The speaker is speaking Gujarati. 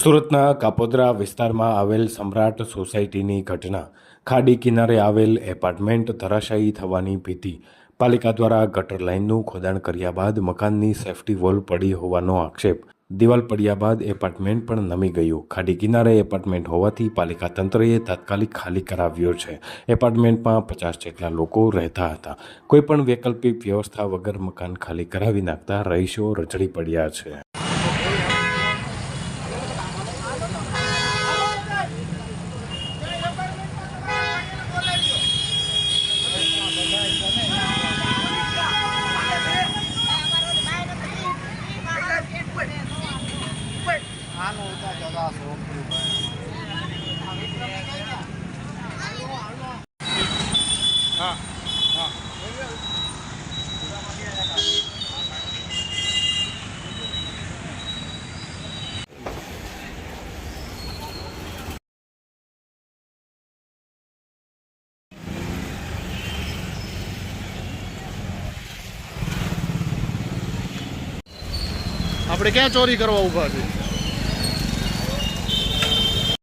સુરતના કાપોદ્રા વિસ્તારમાં આવેલ સમ્રાટ સોસાયટીની ઘટના. ખાડી કિનારે આવેલ એપાર્ટમેન્ટ ધરાશાયી થવાની ભીતિ. પાલિકા દ્વારા ગટર લાઇનનું ખોદાણ કર્યા બાદ મકાનની સેફટી વોલ પડી હોવાનો આક્ષેપ. દિવાલ પડ્યા બાદ એપાર્ટમેન્ટ પણ નમી ગયું. ખાડી કિનારે એપાર્ટમેન્ટ હોવાથી પાલિકા તંત્રએ તાત્કાલિક ખાલી કરાવ્યો છે. એપાર્ટમેન્ટમાં પચાસ જેટલા લોકો રહેતા હતા. કોઈપણ વૈકલ્પિક વ્યવસ્થા વગર મકાન ખાલી કરાવી નાખતા રહીશો રજડી પડ્યા છે. આપણે ક્યાં ચોરી કરવા ઊભા છે